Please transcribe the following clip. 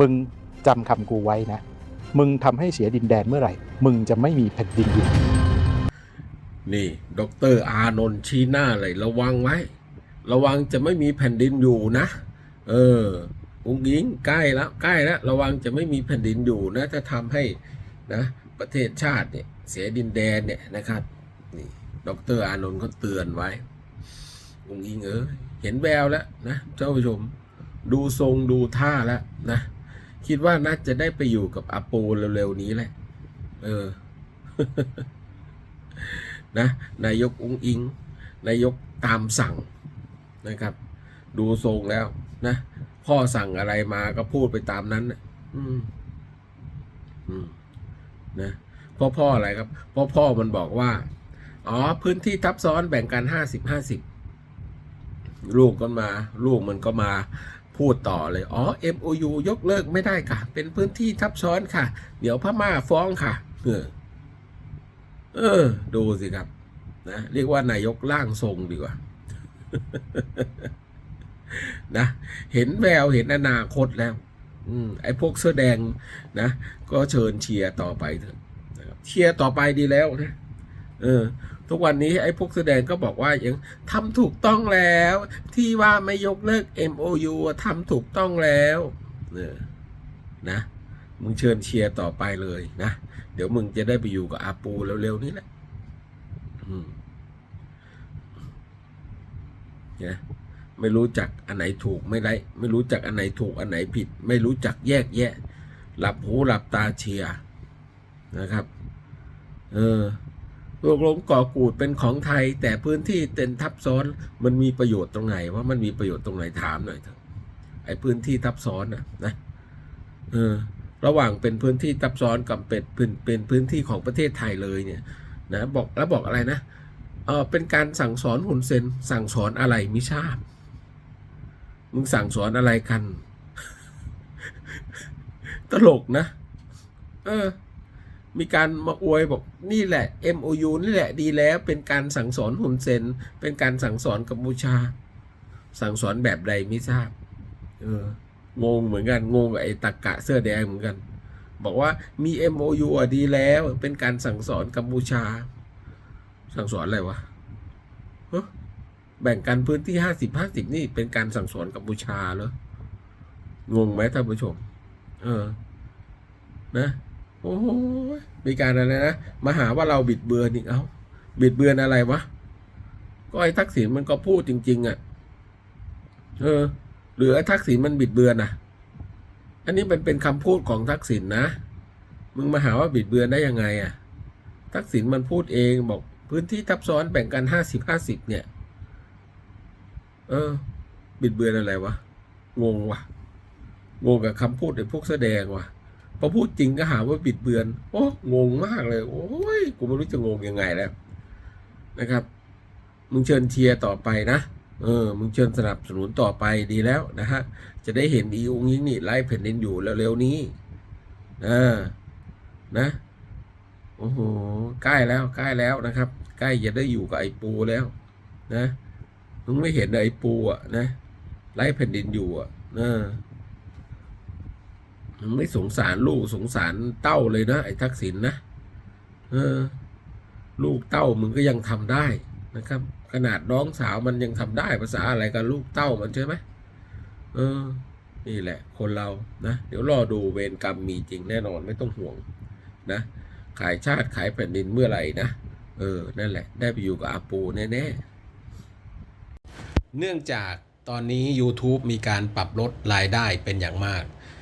มึงจำคำกูไว้นะ มึงทำให้เสียดินแดนเมื่อไหร่ มึงจะไม่มีแผ่นดินอยู่ นี่ดอกเตอรอานนท์ชี้หน้าเลยระวังไว้ ระวังจะไม่มีแผ่นดินอยู่นะ เอออุ้งยิงใกล้แล้วใกล้แล้วระวังจะไม่มีแผ่นดินอยู่นะถ้าทำให้นะประเทศชาติเนี่ยเสียดินแดนเนี่ยนะครับนี่ดอกเตอรอานนท์เขาเตือนไว้ งยิงเออเห็นแววแล้วนะเจ้าผู้ชม ดูทรงดูท่าแล้วนะ คิดว่าน่าจะได้ไปอยู่กับอาปูเร็วๆนี้แหละ เออ นะนายกอุ้งอิง นายกตามสั่งนะครับ ดูทรงแล้วนะพ่อสั่งอะไรมาก็พูดไปตามนั้นนะอืม อืม นะพ่อพ่ออะไรครับพ่อพ่อมันบอกว่า อ๋อ พื้นที่ทับซ้อนแบ่งกันห้าสิบห้าสิบ ลูกก็มา ลูกมันก็มาพูดต่อเลย อ๋อ MOU ยกเลิกไม่ได้ค่ะ เป็นพื้นที่ทับซ้อนค่ะ เดี๋ยวพม่าฟ้องค่ะ เออ เออ ดูสิครับ นะ เรียกว่านายกร่างทรงดีกว่า นะ เห็นแววเห็นอนาคตแล้ว อืม ไอ้พวกเสื้อแดงนะ ก็เชิญเชียร์ต่อไปเถอะเชียร์ต่อไปดีแล้วนะ เออ ทุกวันนี้ไอ้พวกเสื้อแดงก็บอกว่ายังทำถูกต้องแล้ว ที่ว่าไม่ยกเลิก MOU อะทำถูกต้องแล้วเออนะมึงเชิญเชียร์ต่อไปเลยนะ เดี๋ยวมึงจะได้ไปอยู่กับอาปูเร็วๆนี้แหละนะไม่รู้จักอันไหนถูกไม่ได้ไม่รู้จักอันไหนถูกอันไหนผิด ไม่รู้จักแยกแยะ หลับหูหลับตาเชียร์นะครับ เออ โลกลมก่อกูดเป็นของไทย แต่พื้นที่เต็นทับซ้อนมันมีประโยชน์ตรงไหนว่ามันมีประโยชน์ตรงไหนถามหน่อยเถอะไอ้พื้นที่ทับซ้อนนะนะเออระหว่างเป็นพื้นที่ทับซ้อนกับเป็นเป็นเป็นพื้นที่ของประเทศไทยเลยเนี่ยนะบอกแล้วบอกอะไรนะเออเป็นการสั่งสอนหุนเซนสั่งสอนอะไรมิทราบมึงสั่งสอนอะไรกัน ตลกนะ เออ มีการมาอวยบอกนี่แหละ MOU นี่แหละดีแล้วเป็นการสั่งสอนหุนเซน เป็นการสั่งสอนกัมพูชา สั่งสอนแบบใดไม่ทราบ เอองงเหมือนกันงงกับไอ้ตะกะเสื้อแดงเหมือนกัน บอกว่ามี MOU อะดีแล้ว เป็นการสั่งสอนกัมพูชา สั่งสอนอะไรวะฮะแบ่งกันพื้นที่ห้าสิบห้าสิบนี่เป็นการสั่งสอนกัมพูชาเหรองงไหมท่านผู้ชม เออ นะ โอ้โหมีการอะไรนะมาหาว่าเราบิดเบือนอีกเอ้าบิดเบือนอะไรวะก็ไอ้ทักษิณมันก็พูดจริง ๆอะ เออ หรือไอ้ทักษิณมันบิดเบือนอะ อันนี้มันเป็นคำพูดของทักษิณนะมึงมาหาว่าบิดเบือนได้ยังไงอะ ทักษิณมันพูดเองบอกพื้นที่ทับซ้อนแบ่งกันห้าสิบห้าสิบเนี่ย เออ บิดเบือนอะไรวะงงวะงงกับคำพูดไอ้พวกแสดงวะ พอพูดจริงก็หาว่าบิดเบือน โอ้งงมากเลย โอ้ยกูไม่รู้จะงงยังไงแล้วนะครับ มึงเชิญเชียร์ต่อไปนะเออ มึงเชิญสนับสนุนต่อไปดีแล้วนะฮะ จะได้เห็นอีองยิงนี่ไล่แผ่นดินอยู่เร็วๆนี้อ่านะโอ้โหใกล้แล้วใกล้แล้วนะครับ ใกล้จะได้อยู่กับไอ้ปูแล้วนะมึงไม่เห็นไอ้ปูอะนะไล่แผ่นดินอยู่อะเออ ไม่สงสารลูกสงสารเต้าเลยนะ ไอ้ทักษิณนะเออ ลูกเต้ามึงก็ยังทำได้นะครับ ขนาดน้องสาวมันยังทำได้ภาษาอะไรกับลูกเต้ามันใช่ไหมเออ นี่แหละ คนเรานะเดี๋ยวรอดูเวรกรรมมีจริงแน่นอนไม่ต้องห่วงนะขายชาติขายแผ่นดินเมื่อไหร่นะเออ นั่นแหละ ได้ไปอยู่กับอาปูแน่ๆ เนื่องจากตอนนี้ YouTube มีการปรับลดรายได้เป็นอย่างมาก